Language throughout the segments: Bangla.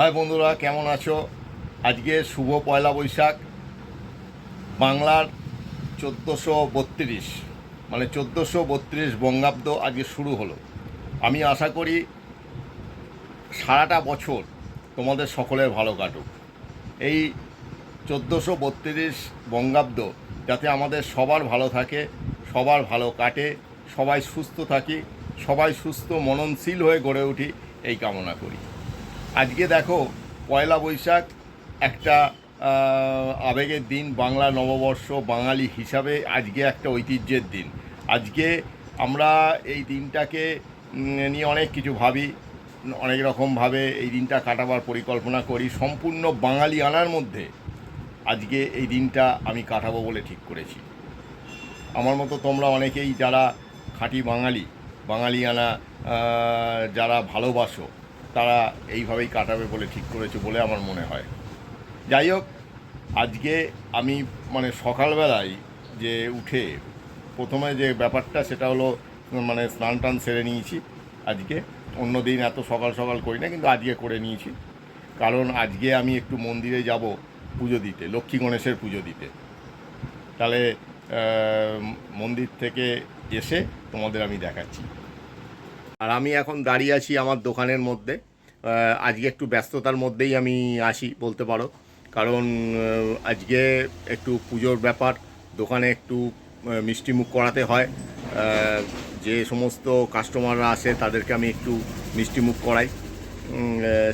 হাই বন্ধুরা, কেমন আছো? আজকে শুভ পয়লা বৈশাখ, বাংলার চোদ্দোশো বত্রিশ মানে চোদ্দোশো বত্রিশ বঙ্গাব্দ আজকে শুরু হলো। আমি আশা করি সারাটা বছর তোমাদের সকলের ভালো কাটুক। এই চোদ্দোশো বত্রিশ বঙ্গাব্দ যাতে আমাদের সবার ভালো থাকে, সবার ভালো কাটে, সবাই সুস্থ থাকি, সবাই সুস্থ মননশীল হয়ে গড়ে উঠি, এই কামনা করি। আজকে দেখো পয়লা বৈশাখ একটা আবেগের দিন, বাংলা নববর্ষ, বাঙালি হিসাবে আজকে একটা ঐতিহ্যের দিন। আজকে আমরা এই দিনটাকে নিয়ে অনেক কিছু ভাবি, অনেক রকমভাবে এই দিনটা কাটাবার পরিকল্পনা করি। সম্পূর্ণ বাঙালি আনার মধ্যে আজকে এই দিনটা আমি কাটাবো বলে ঠিক করেছি। আমার মতো তোমরা অনেকেই যারা খাঁটি বাঙালি বাঙালিয়ানা যারা ভালোবাসো তারা এইভাবেই কাটাবে বলে ঠিক করেছে বলে আমার মনে হয়। যাই হোক, আজকে আমি মানে সকালবেলায় যে উঠে প্রথমে যে ব্যাপারটা সেটা হলো মানে স্নান টান সেরে নিয়েছি আজকে। অন্য দিন এত সকাল সকাল করি না, কিন্তু আজকে করে নিয়েছি। কারণ আজকে আমি একটু মন্দিরে যাব পুজো দিতে, লক্ষ্মী গণেশের পুজো দিতে। তাহলে মন্দির থেকে এসে তোমাদের আমি দেখাচ্ছি। আর আমি এখন দাঁড়িয়ে আছি আমার দোকানের মধ্যে। আজকে একটু ব্যস্ততার মধ্যেই আমি আসি বলতে পারো। কারণ আজকে একটু পুজোর ব্যাপার দোকানে একটু আহ, মিষ্টি মুখ করাতে হয়। যে সমস্ত কাস্টমাররা আসে তাদেরকে আমি একটু মিষ্টি মুখ করাই।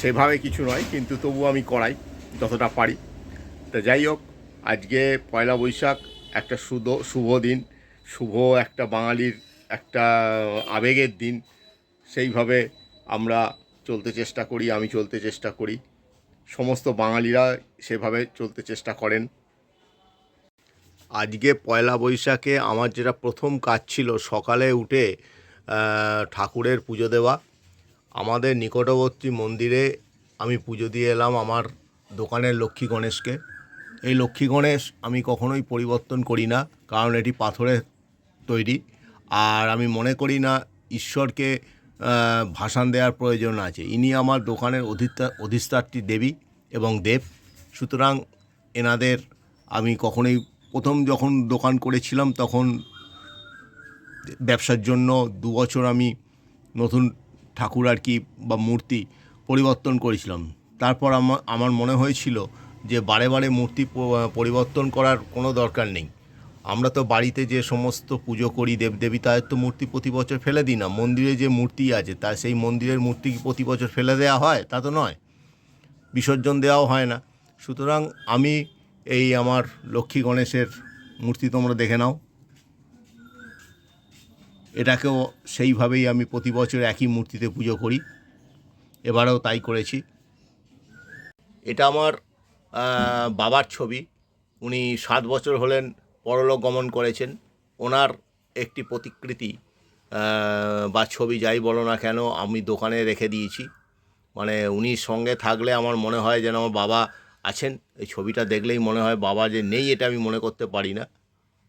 সেভাবে কিছু নয় কিন্তু তবু আমি করাই যতটা পারি। তা যাই হোক আজকে পয়লা বৈশাখ একটা শুভ শুভ দিন। শুভ একটা বাঙালির একটা আবেগের দিন। সেইভাবে আমরা চলতে চেষ্টা করি, আমি চলতে চেষ্টা করি। সমস্ত বাঙালিরা সেভাবে চলতে চেষ্টা করেন। আজকে পয়লা বৈশাখে আমার যেটা প্রথম কাজ ছিল সকালে উঠে ঠাকুরের পুজো দেওয়া। আমাদের নিকটবর্তী মন্দিরে আমি পুজো দিয়ে এলাম আমার দোকানের লক্ষ্মী গণেশকে। এই লক্ষ্মী গণেশ আমি কখনোই পরিবর্তন করি না, কারণ এটি পাথরের তৈরি। আর আমি মনে করি না ঈশ্বরকে ভাসান দেওয়ার প্রয়োজন আছে। ইনি আমার দোকানের অধিষ্ঠা অধিষ্ঠাত্রী দেবী এবং দেব। সুতরাং এনাদের আমি কখনোই প্রথম যখন দোকান করেছিলাম তখন ব্যবসার জন্য দু বছর আমি নতুন ঠাকুর আর কি বা মূর্তি পরিবর্তন করেছিলাম। তারপর আমার আমার মনে হয়েছিল যে বারে বারে মূর্তি পরিবর্তন করার কোনো দরকার নেই। আমরা তো বাড়িতে যে সমস্ত পুজো করি দেবদেবী তাদের তো মূর্তি প্রতি বছর ফেলে দিই না। মন্দিরে যে মূর্তি আছে, তা সেই মন্দিরের মূর্তি কি প্রতি বছর ফেলে দেওয়া হয়? তা তো নয়। বিসর্জন দেওয়াও হয় না। সুতরাং আমি এই আমার লক্ষ্মী গণেশের মূর্তি তোমরা দেখে নাও। এটাকেও সেইভাবেই আমি প্রতি বছর একই মূর্তিতে পুজো করি। এবারেও তাই করেছি। এটা আমার বাবার ছবি। উনি সাত বছর হলেন পরলোক গমন করেছেন। ওনার একটি প্রতিকৃতি বা ছবি যাই বলো না কেন, আমি দোকানে রেখে দিয়েছি। মানে উনি সঙ্গে থাকলে আমার মনে হয় যেন আমার বাবা আছেন। এই ছবিটা দেখলেই মনে হয় বাবা যে নেই এটা আমি মনে করতে পারি না।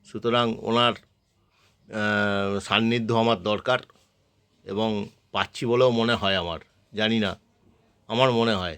সুতরাং ওনার সান্নিধ্য আমার দরকার এবং পাচ্ছি বলেও মনে হয় আমার। জানি না, আমার মনে হয়।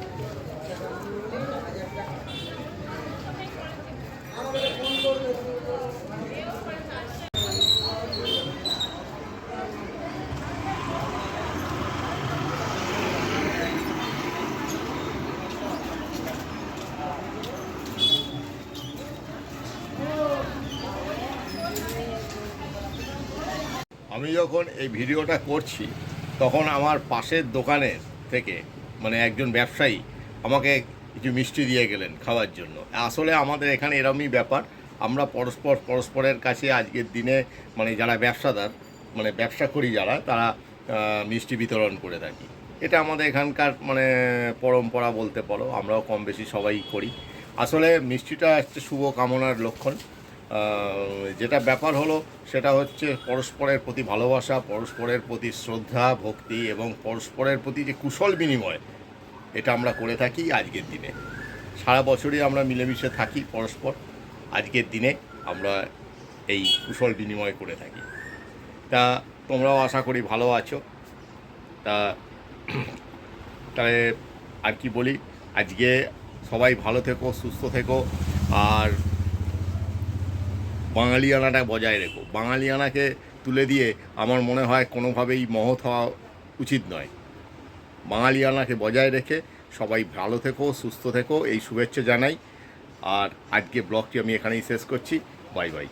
আমি যখন এই ভিডিওটা করছি, তখন আমার পাশের দোকানের থেকে মানে একজন ব্যবসায়ী আমাকে কিছু মিষ্টি দিয়ে গেলেন খাওয়ার জন্য। আসলে আমাদের এখানে এরমই ব্যাপার। আমরা পরস্পর, পরস্পরের কাছে আজকের দিনে মানে যারা ব্যবসাদার মানে ব্যবসা করি যারা, তারা মিষ্টি বিতরণ করে থাকি। এটা আমাদের এখানকার মানে পরম্পরা বলতে পারো, আমরাও কম বেশি সবাই করি। আসলে মিষ্টিটা হচ্ছে শুভ কামনার লক্ষণ। যেটা ব্যাপার হলো, সেটা হচ্ছে পরস্পরের প্রতি ভালোবাসা, পরস্পরের প্রতি শ্রদ্ধা, ভক্তি এবং পরস্পরের প্রতি যে কুশল বিনিময়, এটা আমরা করে থাকি আজকের দিনে। সারা বছরই আমরা মিলেমিশে থাকি পরস্পর। আজকের দিনে আমরা এই কুশল বিনিময় করে থাকি। তা তোমরাও আশা করি ভালো আছো। তা তাহলে আর কি বলি? আজকে সবাই ভালো থেকো, সুস্থ থেকো। আর বাঙালিয়ানাটা বজায় রেখো। বাঙালিয়ানাকে তুলে দিয়ে আমার মনে হয় কোনোভাবেই মহৎ হওয়া উচিত নয়। বাঙালিয়ানাকে বজায় রেখে সবাই ভালো থেকো, সুস্থ থেকো, এই শুভেচ্ছা জানাই। আর আজকে ব্লগটি আমি এখানেই শেষ করছি। Bye bye.